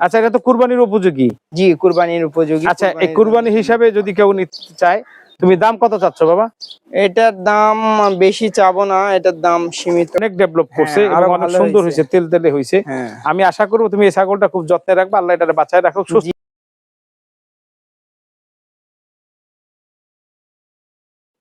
আচ্ছা এটা তো কুরবানির উপযোগী। জি কুরবানির উপযোগী আচ্ছা এই কুরবানি হিসাবে যদি কেউ নিতে চায় তুমি দাম কত চাচ্ছ বাবা? এটার দাম বেশি চাবো না এটার দাম সীমিত। অনেক ডেভেলপ করছে হ্যাঁ, এবং আরও অনেক সুন্দর হয়েছে। হয়েছে তেল তেলে হয়েছে। হ্যাঁ। আমি আশা করব তুমি এই ছাগলটা খুব যত্নে রাখবে আল্লাহ এটা বাঁচায় রাখো সুস্থ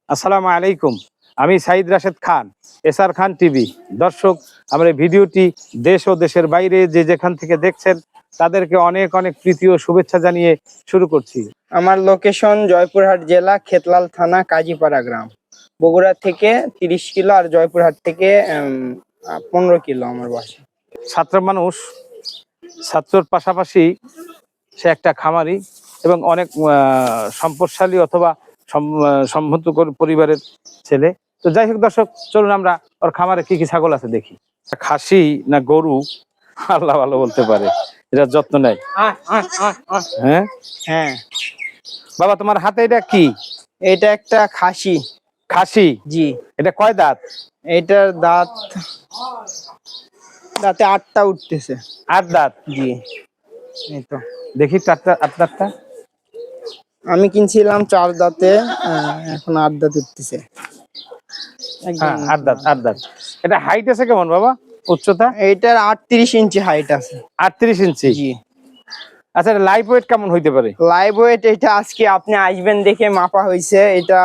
আসসালামু আলাইকুম। আমি সাইদ রাশেদ খান এসআর খান টিভি। দর্শক আমার এই ভিডিওটি দেশ ও দেশের বাইরে যে যেখান থেকে দেখছেন তাদেরকে অনেক অনেক প্রীতি ও শুভেচ্ছা জানিয়ে শুরু করছি। আমার লোকেশন জয়পুরহাট জেলা খেতলাল থানা কাজীপাড়া গ্রাম। বগুড়া থেকে তিরিশ কিলো আর জয়পুরহাট থেকে পনেরো কিলো আমার বাসা। ছাত্র মানুষ ছাত্রর পাশাপাশি সে একটা খামারি এবং অনেক সম্পদশালী অথবা সম- আহ, পরিবারের ছেলে। তো যাই হোক দর্শক চলুন আমরা ওর খামারে কি কি ছাগল আছে দেখি। খাসি না গরু? আল্লাহ ভালো বলতে পারে। এটা যত্ন নেয়। হ্যাঁ? হ্যাঁ। বাবা তোমার হাতে এটা কি? এটা একটা খাসি। খাসি? জি। এটা কয় দাঁত? এটার দাঁত দাঁতে আটটা উঠতেছে। আট দাঁত? জি। এই তো। দেখি চারটা আট দাঁতটা। আমি কিনছিলাম চার দাঁতে এখন আট দাঁত উঠতেছে। হ্যাঁ আট দাঁত আট দাঁত। এটা হাইট আছে কেমন বাবা? উচ্চতা? এইটার আটত্রিশ ইঞ্চি হাইট আছে। আটত্রিশ ইঞ্চি? জি। আচ্ছা লাইফ ওয়েট কেমন হইতে পারে? লাইভ ওয়েট এটা আজকে আপনি আসবেন দেখে মাপা হয়েছে এটা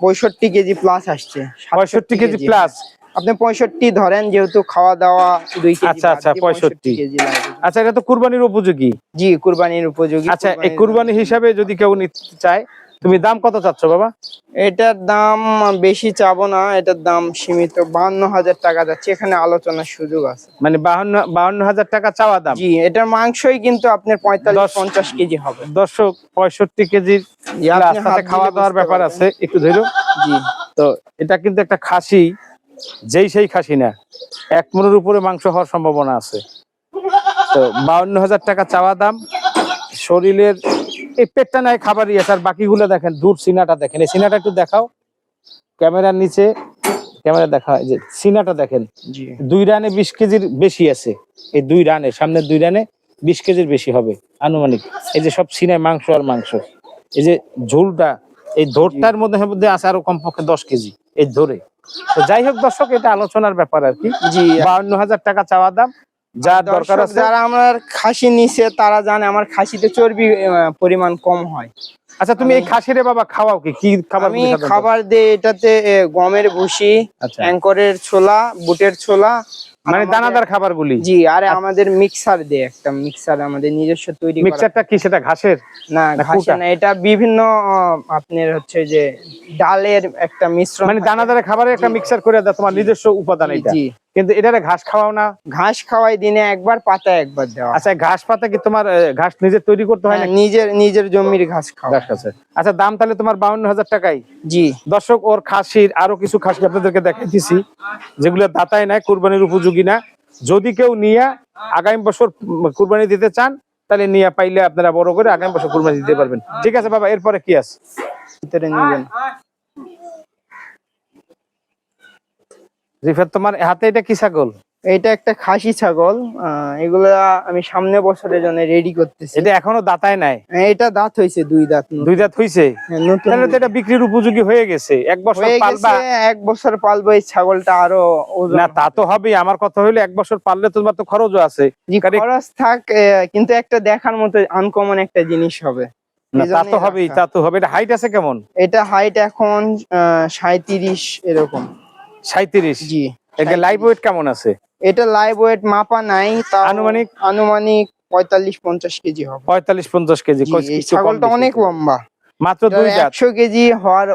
পঁয়ষট্টি কেজি প্লাস আসছে। 65 কেজি প্লাস আপনি পঁয়ষট্টি ধরেন যেহেতু খাওয়া দাওয়া দুই আচ্ছা, আচ্ছা, দিয়ে 65 কেজি আচ্ছা এটা তো কুরবানির উপযোগী? জি কুরবানির উপযোগী আচ্ছা এই কুরবানি হিসাবে যদি কেউ নিতে চায় তুমি দাম কত চাচ্ছ বাবা? এটার দাম বেশি চাবো না এটার দাম সীমিত। বাহান্ন হাজার টাকা যাচ্ছে এখানে আলোচনার সুযোগ আছে। মানে বাহান্ন বাহান্ন হাজার টাকা চাওয়া দাম? জি এটার মাংসই কিন্তু আপনার পঁয়তাল্লিশ পঞ্চাশ কেজি হবে। দর্শক পঁয়ষট্টি কেজির খাওয়া দাওয়ার ব্যাপার আছে একটু ধরো জি। তো এটা কিন্তু একটা খাসি যেই সেই খাসি না এক মনের উপরে মাংস হওয়ার সম্ভাবনা আছে। তো বাউন্ন হাজার টাকা চাওয়া দাম শরীরের এই পেটটা নাই খাবারই আছে। আর বাকিগুলো দেখেন দূর সিনাটা দেখেন। এই সিনাটা একটু দেখাও। ক্যামেরার নিচে ক্যামেরা দেখা যে সিনাটা দেখেন। দুই রানে বিশ কেজির বেশি আছে। এই দুই রানে সামনের দুই রানে বিশ কেজির বেশি হবে আনুমানিক। এই যে সব সিনায় মাংস আর মাংস। এই যে ঝোলটা এই ধরটার মধ্যে মধ্যে আছে আরও কমপক্ষে দশ কেজি এই ধরে। তো যাই হোক দর্শক এটা আলোচনার ব্যাপার আর কি। জি। বাউন্ন হাজার টাকা চাওয়া দাম। যার দরকার আছে যারা আমার খাসি নিছে তারা জানে আমার খাসিতে চর্বি পরিমাণ কম হয়। আচ্ছা তুমি এই খাসিরে বাবা খাওয়াও কি? কি খাবার আমি খাবার দিই এটাতে গমের ভুসি আচ্ছা। অ্যাঙ্করের ছোলা বুটের ছোলা মানে দানাদার খাবারগুলি? জি আরে আমাদের মিক্সার দিয়ে একটা মিক্সার আমাদের নিজস্ব তৈরি মিক্সারটা কি সেটা ঘাসের? না না ঘাসে কুটা? না এটা বিভিন্ন আপনার হচ্ছে যে ডালের একটা মিশ্রণ মানে থাকে। দানাদারের খাবারের একটা মিক্সার করে দাও তোমার নিজস্ব উপাদান এটা? জি। কিন্তু এটারে ঘাস খাওয়াও না? ঘাস খাওয়াই দিনে একবার পাতা একবার দেওয়া। আচ্ছা ঘাস পাতা কি তোমার ঘাস নিজে তৈরি করতে হয় না হ্যাঁ, নিজের নিজের জমির ঘাস খাওয়া। ঘাস আছে। আচ্ছা দাম তাহলে তোমার বাউন্ন হাজার টাকাই। জি। দর্শক ওর খাসির আরও কিছু খাসি আপনাদেরকে দেখাইতেছি যেগুলো দাতায় নাই কুরবানির উপযোগী না। যদি কেউ নিয়ে আগামী বছর কুরবানি দিতে চান তাহলে নিয়ে পাইলে আপনারা বড় করে আগামী বছর কুরবানি দিতে পারবেন। ঠিক আছে বাবা এরপরে কি আছে? ভিতরে নেবেন। রিফাত তোমার হাতে এটা কি ছাগল? এটা একটা খাসি ছাগল এগুলা আমি সামনে বছরের জন্য রেডি করতেছি। এটা এখনও দাতায় নাই? হ্যাঁ, এটা দাঁত হয়েছে দুই দাঁত দুই দাঁত হইছে? হ্যাঁ, তাহলে তো এটা বিক্রির উপযোগী হয়ে গেছে। এক বছর পালবা? এক বছর পালবো এই ছাগলটা আরও না তা তো হবেই। আমার কথা হইল এক বছর পারলে তোমার তো খরচও আছে। খরচ থাক কিন্তু একটা দেখার মতো আনকমন একটা জিনিস হবে। তা তো হবেই তা তো হবে। এটা হাইট আছে কেমন? এটা হাইট এখন সাঁত্রিশ এরকম। সাঁত্রিশ জি। এটা লাইভ ওয়েট কেমন আছে? এটা লাইভ ওয়েট মাপা নাই তা আনুমানিক? আনুমানিক পঁয়তাল্লিশ পঞ্চাশ কেজি হবে। পঁয়তাল্লিশ পঞ্চাশ কেজি জি, কিছু ছাগলটা অনেক লম্বা। মাত্র দুই দাঁত একশো কেজি হওয়ার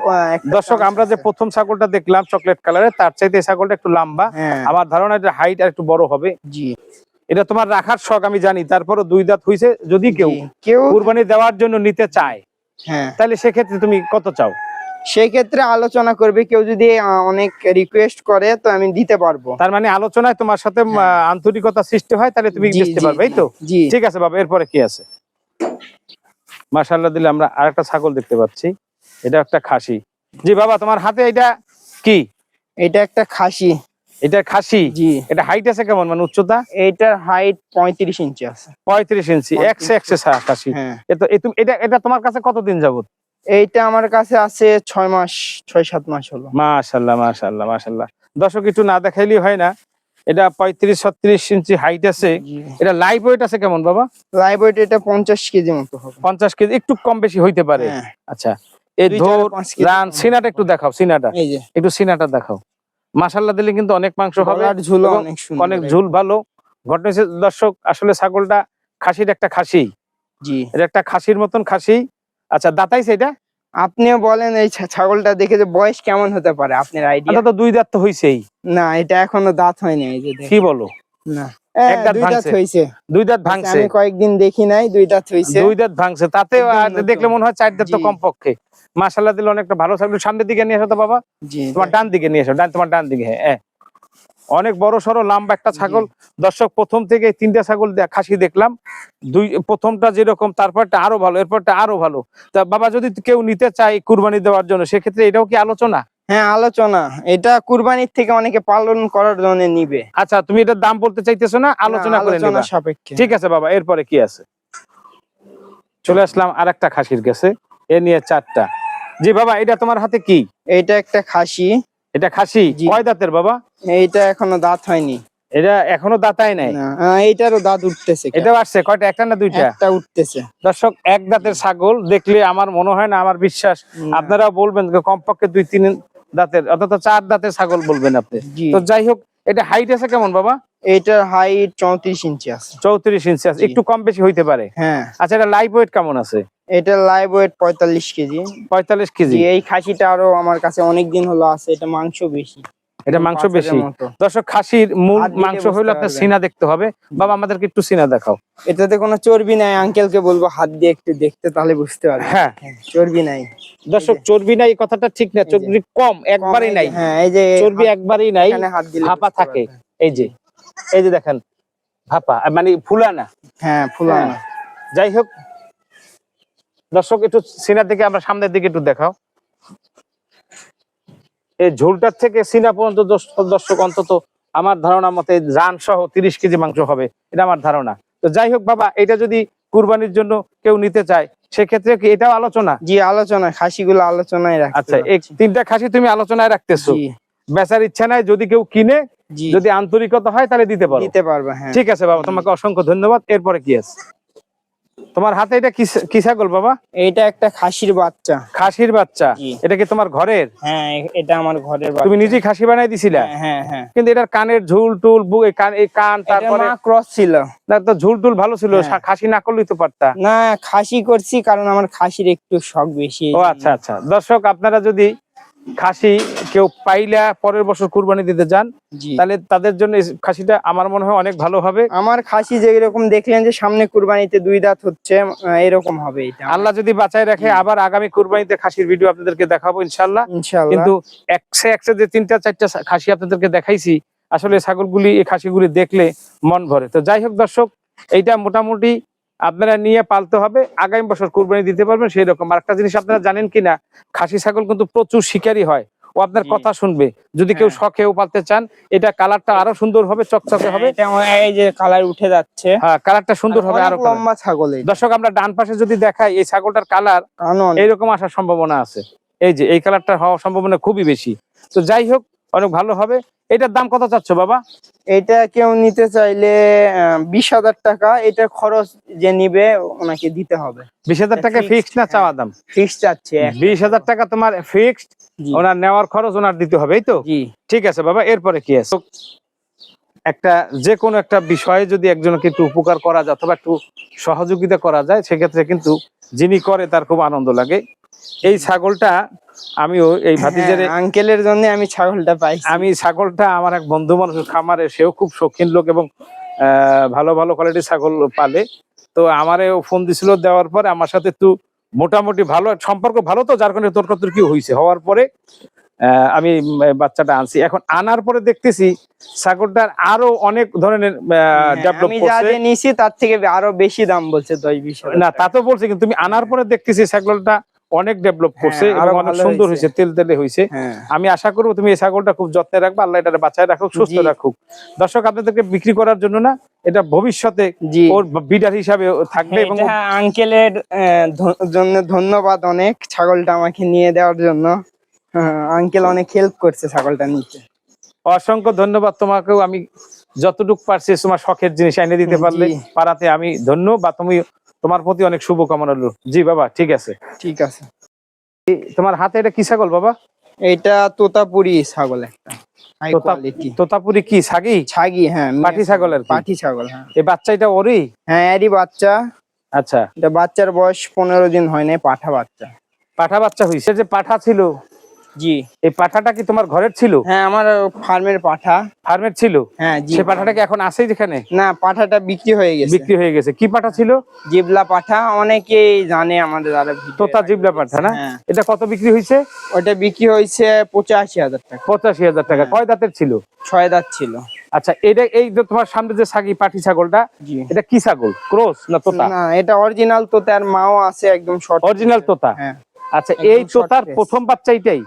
দর্শক আমরা যে প্রথম ছাগলটা দেখলাম চকলেট কালারের তার চাইতে এই ছাগলটা একটু লম্বা। হ্যাঁ। আমার ধারণা এটা হাইট আর একটু বড় হবে। জি। এটা তোমার রাখার শখ আমি জানি। তারপরও দুই দাঁত হইছে যদি কেউ কেউ কুরবানি দেওয়ার জন্য নিতে চায় হ্যাঁ। তাহলে সেক্ষেত্রে তুমি কত চাও? সেই ক্ষেত্রে আলোচনা করবে কেউ যদি অনেক রিকোয়েস্ট করে তো আমি দিতে পারব। তার মানে আলোচনায় তোমার সাথে আন্তরিকতা সৃষ্টি হয় তাহলে তুমি হ্যাঁ। বেচতে পারবে এই তো? ঠিক আছে বাবা এরপরে কি আছে? মাশাল্লাহ দিলে আমরা আরেকটা ছাগল দেখতে পাচ্ছি। এটা একটা খাসি। জি বাবা তোমার হাতে এটা কি? এটা একটা খাসি। এটা খাসি? জি। এটা হাইট আছে কেমন? মানে উচ্চতা? এইটার হাইট পঁয়ত্রিশ ইঞ্চি আছে। পঁয়ত্রিশ ইঞ্চি একশো একশো খাসি। হ্যাঁ। এটা এটা তোমার কাছে কতদিন যাবত এইটা আমার কাছে আছে ছয় মাস ছয় সাত মাস হলো। মাশাল্লাহ মাশাল্লাহ মাশাল্লাহ। দর্শক একটু না দেখাইলেই হয় না। এটা পঁয়ত্রিশ ছত্রিশ ইঞ্চি হাইট আছে। এটা লাইভ ওয়েট আছে কেমন বাবা? লাইভ ওয়েট এটা পঞ্চাশ কেজি মতো হবে। পঞ্চাশ কেজি একটু কম বেশি হইতে পারে। হ্যাঁ, আচ্ছা এই ধর রান সিনাটা একটু দেখাও সিনাটা। একটু সিনাটা দেখাও। মাশাল্লাহ দিলে কিন্তু অনেক মাংস হবে ঝুলো অনেক ঝুল ভালো। ঘটনা দর্শক আসলে ছাগলটা খাসির একটা খাসি। জি। এটা একটা খাসির মতন খাসি। আচ্ছা দাতাইছে এটা আপনিও বলেন এই ছাগলটা দেখে যে বয়স কেমন হতে পারে আপনার আইডিয়া এটা তো দুই দাঁত তো হইছেই। না এটা এখনও দাঁত হয়নি এই যে কি বলো? না। দুই দাঁত ভাঙছে। দাঁত ভাঙছে আমি কয়েকদিন দেখি নাই দুই দাঁত দুই দাঁত ভাঙছে। তাতে। দেখলে মনে হয় চার দাঁত তো জি। কম দিলে অনেকটা ভালো। ছাগল সামনের দিকে নিয়ে আসো তো বাবা। তোমার ডান দিকে নিয়ে এসো ডান তোমার ডান দিকে হ্যাঁ হ্যাঁ। অনেক বড় সড়ো লম্বা একটা ছাগল। দর্শক প্রথম থেকে তিনটা ছাগল খাসি দেখলাম। দুই প্রথমটা যেরকম তারপরটা আরও ভালো এরপরটা আরও ভালো। তা বাবা যদি কেউ নিতে চায় কুরবানি দেওয়ার জন্য সেক্ষেত্রে এটাও কি আলোচনা? হ্যাঁ আলোচনা। এটা কুরবানির থেকে অনেকে পালন করার জন্য নিবে। আচ্ছা তুমি এটার দাম বলতে চাইতেছো না? আলোচনা না, করে নিবা। সাপেক্ষে। ঠিক আছে বাবা এরপরে কি আছে? চলে আসলাম আর একটা খাসির কাছে। এ নিয়ে চারটা। জি বাবা এটা তোমার হাতে কি? এইটা একটা খাসি। এটা খাসি? কয় দাঁতের বাবা? এইটা এখনও দাঁত হয়নি। এটা এখনও দাঁতাই নাই? এইটারও দাঁত উঠতেছে এটা আসছে। কয়টা একটা না দুইটা? একটা উঠতেছে। দর্শক এক দাঁতের ছাগল দেখলে আমার মনে হয় না আমার বিশ্বাস। আপনারা বলবেন কমপক্ষে দুই তিন দাঁতের অর্থাৎ চার দাঁতের ছাগল বলবেন আপনি। তো যাই হোক এটা হাইট আছে কেমন বাবা? এইটার হাইট চৌত্রিশ ইঞ্চি আছে। চৌত্রিশ ইঞ্চি আছে। একটু কম বেশি হইতে পারে। হ্যাঁ। আচ্ছা এটা লাইভ ওয়েট কেমন আছে? এটার লাইভ ওয়েট পঁয়তাল্লিশ কেজি। পঁয়তাল্লিশ কেজি। এই খাসিটা আরও আমার কাছে অনেক দিন হলো আছে। এটা মাংস বেশি। এটা মাংস বেশি। দর্শক খাসির মূল মাংস হইলে আপনার সিনা দেখতে হবে। বাবা আমাদেরকে একটু সিনা দেখাও। এটাতে কোনো চর্বি নাই। আঙ্কেলকে বলব হাত দিয়ে একটু দেখতে তাহলে বুঝতে পারবে হ্যাঁ। চর্বি নাই। দর্শক চর্বি নাই কথাটা ঠিক না। চর্বি কম একবারই নাই। হ্যাঁ এই যে চর্বি একবারই নাই। হাত দিলে বুঝতে থাকে। এই যে। এই যে দেখেন ফাঁপা মানে ফুলা না হ্যাঁ ফুলানো। হ্যাঁ। যাই হোক দর্শক একটু সিনার দিকে আমরা সামনের দিকে একটু দেখাও। এই ঝোলটার থেকে সিনা পর্যন্ত দর্শক অন্তত আমার ধারণা মতে রান সহ তিরিশ কেজি মাংস হবে এটা আমার ধারণা। তো যাই হোক বাবা এটা যদি কুরবানির জন্য কেউ নিতে চায় সেক্ষেত্রে কি এটাও আলোচনা? জি আলোচনা খাসিগুলো আলোচনায় আচ্ছা এই তিনটা খাসি তুমি আলোচনায় রাখতেছো। বেচার ইচ্ছা নাই যদি কেউ কিনে যদি আন্তরিকতা হয় তাহলে দিতে পারো। দিতে পারবে হ্যাঁ। ঠিক আছে বাবা তোমাকে অসংখ্য ধন্যবাদ। এরপরে কি আছে? তোমার হাতে এটা কি ছাগল বাবা? এইটা একটা খাসির বাচ্চা। খাসির বাচ্চা। এটা কি তোমার ঘরের? হ্যাঁ এটা আমার ঘরের তুমি নিজেই খাসি বানাই দিছিলা? হ্যাঁ, হ্যাঁ হ্যাঁ। কিন্তু এটার কানের ঝুল টুল কান এই কান তারপরে ক্রস ছিল। তো ঝুল টুল ভালো ছিল হ্যাঁ। খাসি না করলেই তো পারতা। না খাসি করছি কারণ আমার খাসির একটু শখ বেশি। ও আচ্ছা আচ্ছা। দর্শক আপনারা যদি খাসি কেউ পাইলা পরের বছর কুরবানি দিতে যান তাহলে তাদের জন্য খাসিটা আমার মনে হয় অনেক ভালো হবে। আমার খাসি যে এরকম দেখলেন যে সামনে কুরবানিতে দুই দাঁত হচ্ছে এরকম হবে এটা। আল্লাহ যদি বাঁচায় রাখে আবার আগামী কুরবানিতে খাসির ভিডিও আপনাদেরকে দেখাবো ইনশাল্লাহ কিন্তু একশে একশে যে তিনটা চারটা খাসি আপনাদেরকে দেখাইছি আসলে ছাগলগুলি এই খাসিগুলি দেখলে মন ভরে। তো যাই হোক দর্শক এইটা মোটামুটি আপনারা নিয়ে পালতে হবে আগামী বছর কুরবানি দিতে পারবেন সেই রকম আর একটা জিনিস আপনারা জানেন কিনা খাসি ছাগল কিন্তু প্রচুর শিকারী হয়। ও আপনার কথা শুনবে। যদি কেউ হ্যাঁ। শখেও পালতে চান এটা কালারটা আরও সুন্দর হবে চকচকে হবে। এই যে কালার উঠে যাচ্ছে। হ্যাঁ কালারটা সুন্দর হবে আরও। লম্বা ছাগল দর্শক আমরা ডান পাশে যদি দেখাই এই ছাগলটার কালার এইরকম আসার সম্ভাবনা আছে। এই যে এই কালারটা হওয়ার সম্ভাবনা খুবই বেশি। তো যাই হোক অনেক ভালো হবে। এটার দাম কত চাচ্ছ বাবা? এটা কেউ নিতে চাইলে বিশ হাজার টাকা। এটা খরচ যে নিবে ওনাকে দিতে হবে। বিশ হাজার টাকা ফিক্সড না হ্যাঁ। চাওয়া দাম? ফিক্স চাচ্ছে। বিশ হাজার টাকা তোমার ফিক্সড ওনার নেওয়ার খরচ ওনার দিতে হবে এই তো? ঠিক আছে বাবা এরপরে কি আছে? একটা যে কোনো একটা বিষয়ে যদি একজনকে একটু উপকার করা যায় অথবা একটু সহযোগিতা করা যায় সেক্ষেত্রে কিন্তু যিনি করে তার খুব আনন্দ লাগে। এই ছাগলটা আমিও এই ভাতিজারে আঙ্কেলের জন্য আমি ছাগলটা পাই। আমি ছাগলটা আমার এক বন্ধু মানুষের খামারে সেও খুব শৌখিন লোক এবং ভালো ভালো কোয়ালিটির ছাগল পালে। তো আমারে ফোন দিছিল দেওয়ার পরে আমার সাথে একটু মোটামুটি ভালো সম্পর্ক ভালো তো যার কারণে তোর কি হয়েছে হওয়ার পরে আহ, আমি বাচ্চাটা আনছি। এখন আনার পরে দেখতেছি ছাগলটার আরও অনেক ধরনের হ্যাঁ, ডেভেলপ করছে। নিছি তার থেকে আরও বেশি দাম বলছে দশ বিশ হাজার না টাকা। তা তো বলছি কিন্তু তুমি আনার পরে দেখতেছি ছাগলটা অনেক ডেভেলপ করছে হ্যাঁ, এবং অনেক সুন্দর হয়েছে। তেল তেলে হয়েছে। হ্যাঁ। আমি আশা করব তুমি এই ছাগলটা খুব যত্নে রাখবে আল্লাহ এটা বাঁচায় রাখুক সুস্থ রাখুক। দর্শক আপনাদেরকে বিক্রি করার জন্য না এটা ভবিষ্যতে ওর বিডার হিসাবে থাকবে এবং আঙ্কেলের জন্য ধন্যবাদ অনেক ছাগলটা আমাকে নিয়ে দেওয়ার জন্য। আঙ্কেল অনেক হেল্প করছে ছাগলটা নিতে। অসংখ্য ধন্যবাদ তোমাকেও আমি যতটুকু পারছি তোমার শখের জিনিস এনে দিতে পারলে পারাতে আমি ধন্য বা তুমি তোমার প্রতি অনেক শুভকামনা রইল জি বাবা ঠিক আছে। ঠিক আছে। তোমার হাতে এটা কি ছাগল বাবা? এটা তোতাপুরি ছাগল একটা। তোতাপুরি কি ছাগি? ছাগি হ্যাঁ পাটি ছাগল আর কি? পাটি ছাগল হ্যাঁ। এই বাচ্চা এটা ওরই? হ্যাঁ এরই বাচ্চা। আচ্ছা। এটা বাচ্চার বয়স পনেরো দিন হয় নাই পাঠা বাচ্চা। পাঠা বাচ্চা হইছে। যে পাঠা ছিল জি। এই পাঠাটা কি তোমার ঘরের ছিল? হ্যাঁ আমার ফার্মের পাঠা। ফার্মের ছিল? হ্যাঁ জি। সে পাঠাটা কি এখন আছে যেখানে? না পাঠাটা বিক্রি হয়ে গেছে। বিক্রি হয়ে গেছে। কি পাঠা ছিল? জিবলা পাঠা। অনেকেই জানে আমাদের ভিডিও তোতা জিবলা পাঠা না? হ্যাঁ। এটা কত বিক্রি হয়েছে? ওটা বিক্রি হয়েছে পঁচাশি হাজার টাকা। পঁচাশি হাজার টাকা। হ্যাঁ। কয় দাঁতের ছিল? ছয় দাঁত ছিল। আচ্ছা এটা এই যে তোমার সামনে যে ছাগি পাঠি ছাগলটা এটা কি ছাগল? ক্রস না তোতা? না এটা অরিজিনাল তো তার মাও আছে একদম শর্ট অরিজিনাল তোতা? হ্যাঁ। আচ্ছা এই তোতার প্রথম বাচ্চা এটাই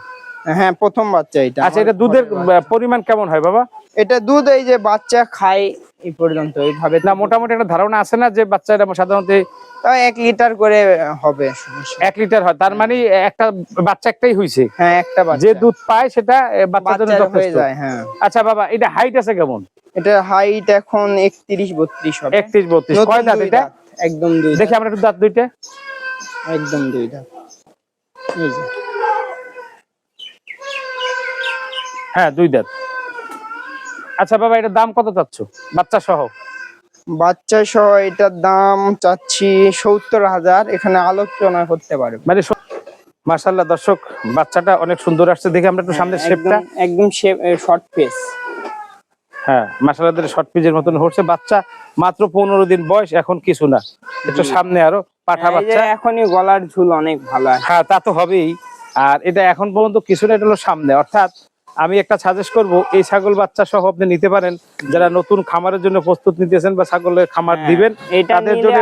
হ্যাঁ প্রথম বাচ্চা এটা। আচ্ছা এটা দুধের পরিমাণ কেমন হয় বাবা? এটা দুধ এই যে বাচ্চা খায় এই পর্যন্ত এইভাবে না মোটামুটি একটা ধারণা আছে না যে বাচ্চাটা সাধারণত তাও এক লিটার করে হবে এক লিটার হয় তার মানে একটা বাচ্চা একটাই হইছে? হ্যাঁ একটা বাচ্চা। যে দুধ পায় সেটা বাচ্চার জন্য হয়ে যায় হ্যাঁ। আচ্ছা বাবা এটা হাইট আছে কেমন? এটা হাইট এখন একত্রিশ বত্রিশ হবে। একত্রিশ বত্রিশ। নতুন কয় দাঁত এটা? একদম দুই দেখি আমরা একটু দাঁত দুইটা। একদম দুই দাঁত। এই যে। হ্যাঁ দুই দাঁত। আচ্ছা বাবা এটার দাম কত চাচ্ছ? বাচ্চা সহ। বাচ্চা সহ এটার দাম চাচ্ছি সত্তর হাজার। এখানে আলোচনা করতে পারবে। মানে মার্শাল্লাহ দর্শক বাচ্চাটা অনেক সুন্দর আসছে দেখে আমরা একটু সামনের শেপটা একদম- একদম শর্ট পেস হ্যাঁ মার্শাল্লাহ শর্ট পিজের মতন হচ্ছে। বাচ্চা মাত্র পনেরো দিন বয়স এখন কিছু না। একটু সামনে আরও পাঠা বাচ্চা। এখনই গলার ঝুল অনেক ভালো হ্যাঁ তা তো হবেই। আর এটা এখন পর্যন্ত কিছু না এটা হলো সামনে। অর্থাৎ আমি একটা সাজেস্ট করব এই ছাগল বাচ্চা সহ আপনি নিতে পারেন। যারা নতুন খামারের জন্য প্রস্তুত নিতেছেন বা ছাগলের খামার হ্যাঁ, দিবেন তাদের জন্য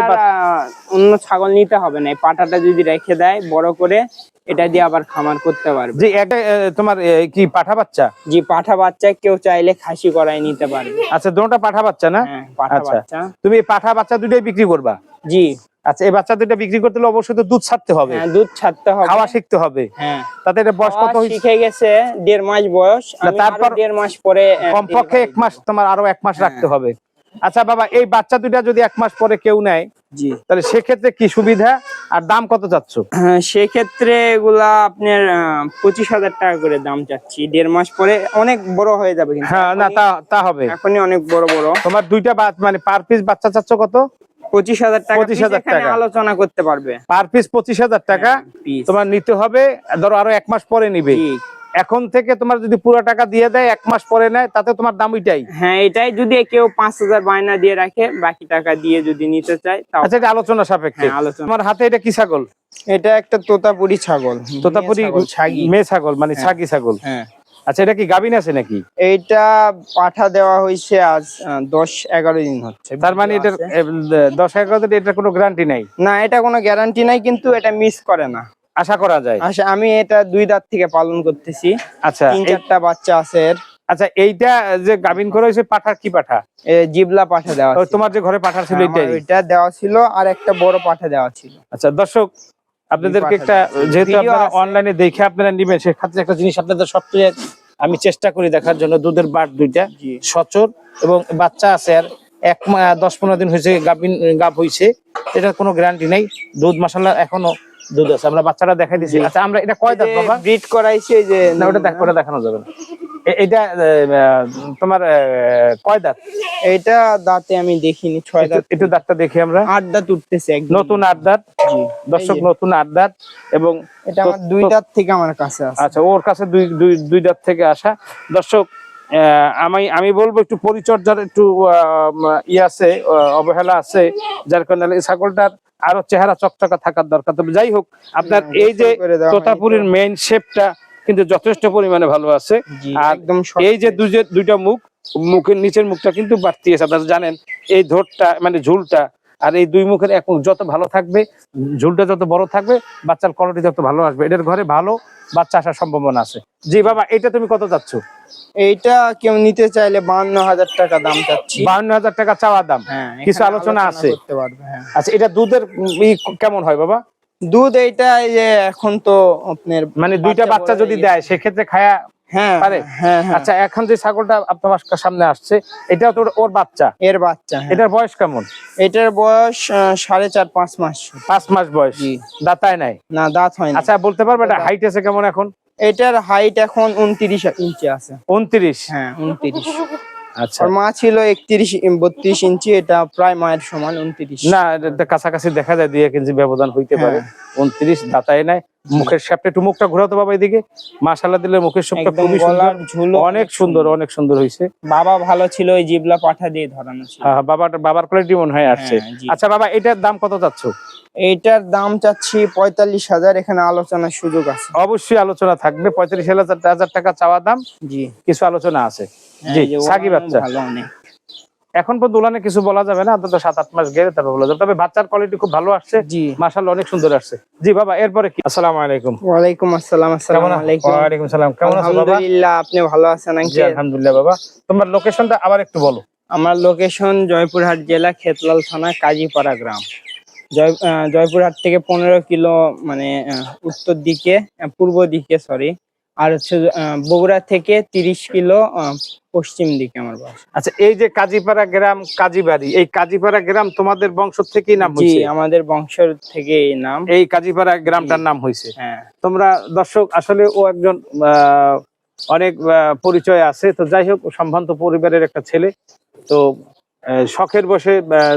অন্য ছাগল নিতে হবে না। পাটাটা যদি রেখে দেয় বড় করে এটা দিয়ে আবার খামার করতে পারবে। যে একটা তোমার কি পাঠা বাচ্চা? যে পাঠা বাচ্চা কেউ চাইলে খাসি করাই নিতে পারবে। আচ্ছা দুটোটা পাঠা বাচ্চা না? হ্যাঁ পাঠা আচ্ছা। বাচ্চা। তুমি পাঠা বাচ্চা দুটোই বিক্রি করবা? জি। আচ্ছা এই বাচ্চা দুটো বিক্রি করতে হলে অবশ্যই তো দুধ ছাড়তে হবে। হ্যাঁ দুধ ছাড়তে হবে। খাওয়া শিখতে হবে। হ্যাঁ। তাতে এটা বয়স কত হয়েছে? শিখে গেছে দেড় মাস বয়স। আমি তারপর দেড় মাস পরে কমপক্ষে এক মাস তোমার আরও এক মাস হ্যাঁ। রাখতে হবে। আচ্ছা বাবা এই বাচ্চা দুইটা যদি এক মাস পরে কেউ নেয় জি। তাহলে সেক্ষেত্রে কি সুবিধা? আর দাম কত চাচ্ছ? হ্যাঁ সেক্ষেত্রে এগুলা আপনার পঁচিশ হাজার টাকা করে দাম চাচ্ছি। দেড় মাস পরে অনেক বড় হয়ে যাবে কিন্তু হ্যাঁ না তা তা হবে। এখনই অনেক বড় বড়। তোমার দুইটা মানে পার পিস বাচ্চা চাচ্ছ কত? পঁচিশ হাজার টাকা 25,000 piece এখানে টাকা। আলোচনা করতে পারবে। পার পিস পঁচিশ হাজার টাকা। তোমার নিতে হবে ধরো আরও এক মাস পরে নিবে। এখন থেকে তোমার যদি পুরো টাকা দিয়ে দেয় এক মাস পরে নেয় তাতে তোমার দাম ওইটাই। হ্যাঁ এটাই যদি কেউ পাঁচ হাজার বায়না দিয়ে রাখে বাকি টাকা দিয়ে যদি নিতে চায় আচ্ছা এটা আলোচনা সাপেক্ষে। হ্যাঁ, আলোচনা। তোমার হাতে এটা কি ছাগল? এটা একটা তোতাপুরি ছাগল তোতাপুরি ছাগল, মেয়ে ছাগল মানে ছাগি ছাগল। হ্যাঁ। আচ্ছা এটা কি গাবিন আছে নাকি? এইটা পাঠা দেওয়া হয়েছে আজ দশ এগারো দিন হচ্ছে। তার মানে এটা দশ এগারো দিন এটার কোনো গ্যারান্টি নাই? না এটা কোনো গ্যারান্টি নাই কিন্তু এটা মিস করে না। আশা করা যায়? আচ্ছা আমি এটা দুই দাঁত থেকে পালন করতেছি। আচ্ছা তিন চারটা বাচ্চা আছে এর। আচ্ছা এইটা যে গাবিন করে হয়েছে পাঠার কি পাঠা? জিবলা পাঠা দেওয়া তোমার যে ঘরে পাঠা ছিল হ্যাঁ, ওইটা দেওয়া ছিল আর একটা বড় পাঠা দেওয়া ছিল। আচ্ছা দর্শক আপনাদেরকে একটা যেহেতু আপনারা অনলাইনে দেখে আপনারা নিবেন সেক্ষেত্রে একটা জিনিস আপনাদের সবচেয়ে আমি চেষ্টা করি দেখার জন্য দুধের বাট দুইটা। সচর এবং বাচ্চা আছে আর এক দশ পনেরো দিন হয়েছে গাভিন গাভ হয়েছে এটার কোনো গ্যারান্টি নেই। দুধ মশালা এখনও দুধ আছে আমরা বাচ্চাটা দেখাই দিচ্ছি আচ্ছা আমরা এটা কয় দাঁত বাবা? ব্রিড করাইছে এই যে না ওটা দেখ ওটা দেখানো যাবে না। এটা তোমার কয় দাঁত? এইটা দাঁতে আমি দেখিনি ছয় দাঁত। একটু- দাঁতটা দেখি আমরা। আট দাঁত উঠতেছে একদম। নতুন আট দাঁত। দর্শক নতুন আট দাঁত এবং এটা আমার দুই দাঁত থেকে আমার কাছে আছে। আচ্ছা ওর কাছে দুই দুই দুই দাঁত থেকে আসা। দর্শক আমি আমি বলব একটু পরিচর্যার একটু ই আছে অবহেলা আছে যার কারণে এই ছাগলটার আরও চেহারা চকচকা থাকার দরকার। তবে যাই হোক আপনার এই যে। তোতাপুরীর মেইন শেপটা কিন্তু যথেষ্ট পরিমাণে ভালো আছে। আর একদম এই যে দুই যে দুইটা মুখ মুখের নিচের মুখটা কিন্তু বাড়তি আছে। আপনারা জানেন এই ধোরটা মানে ঝুলটা আর এই দুই মুখের এক মুখ যত ভালো থাকবে ঝুলটা যত বড় থাকবে বাচ্চার কোয়ালিটি যত ভালো আসবে। এটার ঘরে ভালো বাচ্চা আসার সম্ভাবনা আছে। জি বাবা এটা তুমি কত চাচ্ছ? এইটা কেউ নিতে চাইলে বান্ন হাজার টাকা দাম চাচ্ছি। বাহান্ন হাজার টাকা চাওয়ার দাম। হ্যাঁ কিছু আলোচনা আছে? হ্যাঁ। আচ্ছা এটা দুধের কেমন হয় বাবা? দুধ এইটা এই যে এখন তো আপনার মানে দুইটা বাচ্চা যদি দেয় সেক্ষেত্রে খায়া হ্যাঁ পারে? হ্যাঁ হ্যাঁ। আচ্ছা এখন যে ছাগলটা আপনার সামনে আসছে এটাও তো ওর বাচ্চা? এর বাচ্চা হ্যাঁ। এটার বয়স কেমন? এটার বয়স সাড়ে চার পাঁচ মাস। পাঁচ মাস বয়স। দাতায় নাই? না দাঁত হয়নি আচ্ছা বলতে পারবে এটা হাইট আছে কেমন এখন? এটার হাইট এখন উনত্রিশ ইঞ্চি আছে। উনত্রিশ? হ্যাঁ উনত্রিশ। আচ্ছা। মা ছিল একত্রিশ বত্রিশ ইঞ্চি এটা প্রায় মায়ের সমান উনত্রিশ। না কাছাকাছি দেখা যায় দুই এক ইঞ্চি ব্যবধান হইতে পারে। হ্যাঁ। উনত্রিশ দাতায় নাই। মুখের শেপটা একটু মুখটা ঘোরাতো বাবা এদিকে। মাশাল্লাহ দিলে মুখের একদম খুবই সুন্দর। অনেক সুন্দর অনেক সুন্দর হয়েছে। বাবা ভালো ছিল ওই জিবলা পাঠা দিয়ে ধরানো ছিল। হ্যাঁ, বাবার বাবার কোয়ালিটি মনে হয় আসছে। হ্যাঁ, আচ্ছা বাবা এটার দাম কত চাচ্ছ? এইটার দাম চাচ্ছি পঁয়তাল্লিশ হাজার এখানে আলোচনার সুযোগ আছে। অবশ্যই আলোচনা থাকবে পঁয়তাল্লিশ হাজার হাজার টাকা চাওয়া দাম। জি। কিছু আলোচনা আছে। হ্যাঁ, জি এই যে সাকি ওলানও বাচ্চা ভালো অনেক। এখন পর্যন্ত উলানে কিছু বলা যাবে না অন্তত সাত আট মাস গেলে তারপর বলা যাবে। তবে বাচ্চার কোয়ালিটি খুব ভালো আসছে। জি। মাশাআল্লাহ অনেক সুন্দর আসছে। জি বাবা এরপরে কি? আসসালামু আলাইকুম। ওয়ালাইকুম আসসালাম আসসালামু আলাইকুম। ওয়ালাইকুম সালাম কেমন আছো বাবা? আলহামদুলিল্লাহ আপনি ভালো আছেন জি আঙ্কেল আলহামদুলিল্লাহ বাবা। তোমার লোকেশনটা আবার একটু বলো। আমার লোকেশন জয়পুরহাট জেলা খেতলাল থানা কাজীপাড়া গ্রাম। জয় আহ, জয়পুরহাট থেকে পনেরো কিলো মানে আহ, উত্তর দিকে পূর্ব দিকে সরি আর হচ্ছে বগুড়া থেকে তিরিশ কিলো পশ্চিম দিকে আমার বাসা। আচ্ছা এই যে কাজীপাড়া গ্রাম কাজীবাড়ি এই কাজীপাড়া গ্রাম তোমাদের বংশ থেকেই নাম জি আমাদের বংশের থেকে এই নাম। এই কাজীপাড়া গ্রামটার নাম হয়েছে। হ্যাঁ। তোমরা দর্শক আসলে ও একজন অনেক পরিচয় আছে। তো যাই হোক সম্ভ্রান্ত পরিবারের একটা ছেলে। তো শখের বসে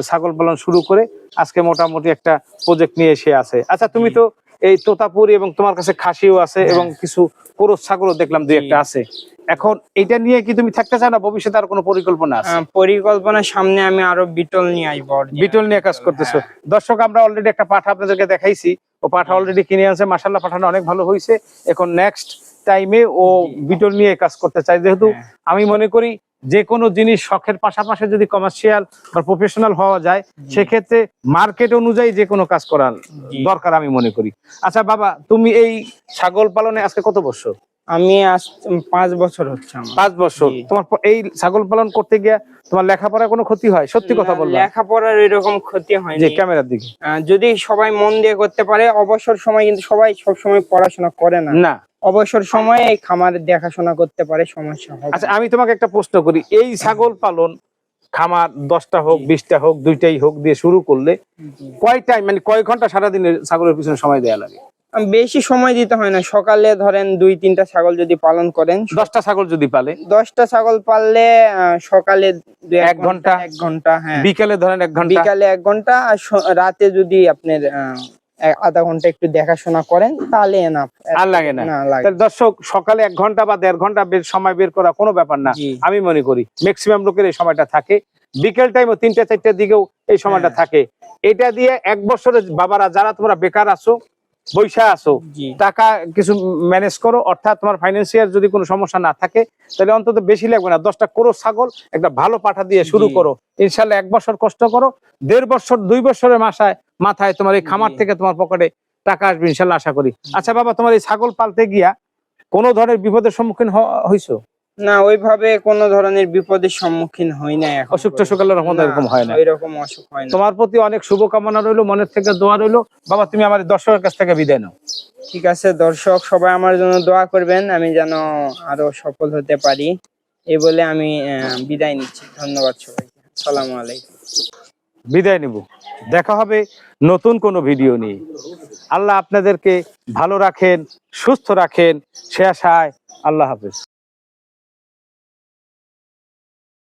ছাগল পালন শুরু করে আজকে মোটামুটি একটা প্রজেক্ট নিয়ে এসে আছে। আচ্ছা তুমি তো এই তোতাপুরি এবং তোমার কাছে খাসিও আছে হ্যাঁ। এবং কিছু কোরস ছাগলও দেখলাম দুই একটা আছে। এখন এটা নিয়ে কি তুমি থাকতে চাও না? ভবিষ্যতে আর কোনো পরিকল্পনা আছে? আহ, পরিকল্পনার সামনে আমি আরও বিটল নিয়ে আসব original বিটল নিয়ে কাজ করতেছো। দর্শক আমরা অলরেডি একটা পাঠা আপনাদেরকে দেখাইছি। ও পাঠা অলরেডি কিনে আনছে। মাসাল্লাহ পাঠানো অনেক ভালো হয়েছে এখন নেক্সট টাইমে ও বিটল নিয়ে কাজ করতে চাই। যেহেতু হ্যাঁ। আমি মনে করি যে কোনো জিনিস শখের পাশাপাশি যদি কমার্শিয়াল বা প্রফেশনাল হওয়া যায় সেক্ষেত্রে মার্কেট অনুযায়ী যে কোনো কাজ করার দরকার আমি মনে করি। আচ্ছা বাবা তুমি এই ছাগল পালনে আজকে কত বছর? আমি আজ পাঁচ বছর হচ্ছে পাঁচ বছর। তোমার এই ছাগল পালন করতে গিয়ে তোমার লেখাপড়ায় কোনো ক্ষতি হয়? সত্যি কথা বলব? লেখাপড়ার এরকম ক্ষতি হয় যে ক্যামেরার দিকে। যদি সবাই মন দিয়ে করতে পারে অবসর সময় কিন্তু সবাই সব সময় পড়াশোনা করে না। না। অবসর সময়ে এই খামারের দেখাশোনা করতে পারে সমস্যা হবে। আচ্ছা আমি তোমাকে একটা প্রশ্ন করি। এই ছাগল পালন খামার দশটা হোক বিশটা হোক দুইটাই হোক দিয়ে শুরু করলে। কয় টাইম মানে কয় ঘণ্টা সারাদিনের ছাগলের পিছনে সময় দেওয়া লাগে? বেশি সময় দিতে হয় না। সকালে ধরেন দুই তিনটা ছাগল যদি পালন করেন দশটা ছাগল যদি পালে? দশটা ছাগল পাললে সকালে এক ঘণ্টা? এক ঘণ্টা হ্যাঁ। বিকেলে ধরেন এক ঘণ্টা? বিকালে এক ঘণ্টা আর রাতে যদি আপনার আধা ঘণ্টা একটু দেখাশোনা করেন তাহলে এনাফ আর লাগে না। দর্শক সকালে এক ঘণ্টা বা দেড় ঘণ্টা সময় বের করা কোনো ব্যাপার না। আমি মনে করি ম্যাক্সিমাম লোকের এই সময়টা থাকে। বিকেল টাইমও তিনটা চারটার দিকেও এই সময়টা হ্যাঁ। থাকে। এটা দিয়ে এক বছরের বাবারা যারা তোমরা বেকার আছো বৈশা জি। টাকা কিছু ম্যানেজ করো অর্থাৎ তোমার ফাইন্যান্সিয়াল যদি কোনো সমস্যা না থাকে তাহলে অন্তত বেশি লাগবে না। দশটা করো ছাগল একটা ভালো পাঠা দিয়ে শুরু করো। ইনশাল্লাহ এক বছর কষ্ট করো দেড় বছর দুই বছরের মাসায় মাথায় তোমার এই খামার থেকে তোমার পকেটে টাকা আসবে ইনশাল্লাহ আশা করি। আচ্ছা বাবা তোমার এই ছাগল পালতে গিয়া কোনো ধরনের বিপদের সম্মুখীন হইছো? না ওইভাবে কোনো ধরনের বিপদের সম্মুখীন হই না অসুখ টসুখ রহমতে এরকম হয় না এরকম অসুখ হয় না তোমার প্রতি অনেক শুভকামনা রইল মনের থেকে দোয়া রইল। বাবা তুমি আমার দর্শকের কাছ থেকে বিদায় নাও। ঠিক আছে দর্শক সবাই আমার জন্য দোয়া করবেন আমি যেন আরও সফল হতে পারি। এই বলে আমি বিদায় নিচ্ছি। ধন্যবাদ সবাইকে। সালামু আলাইকুম। বিদায় নিব। দেখা হবে নতুন কোনো ভিডিও নিয়ে। আল্লাহ আপনাদেরকে ভালো রাখেন সুস্থ রাখেন। সে আশায় আল্লাহ হাফেজ।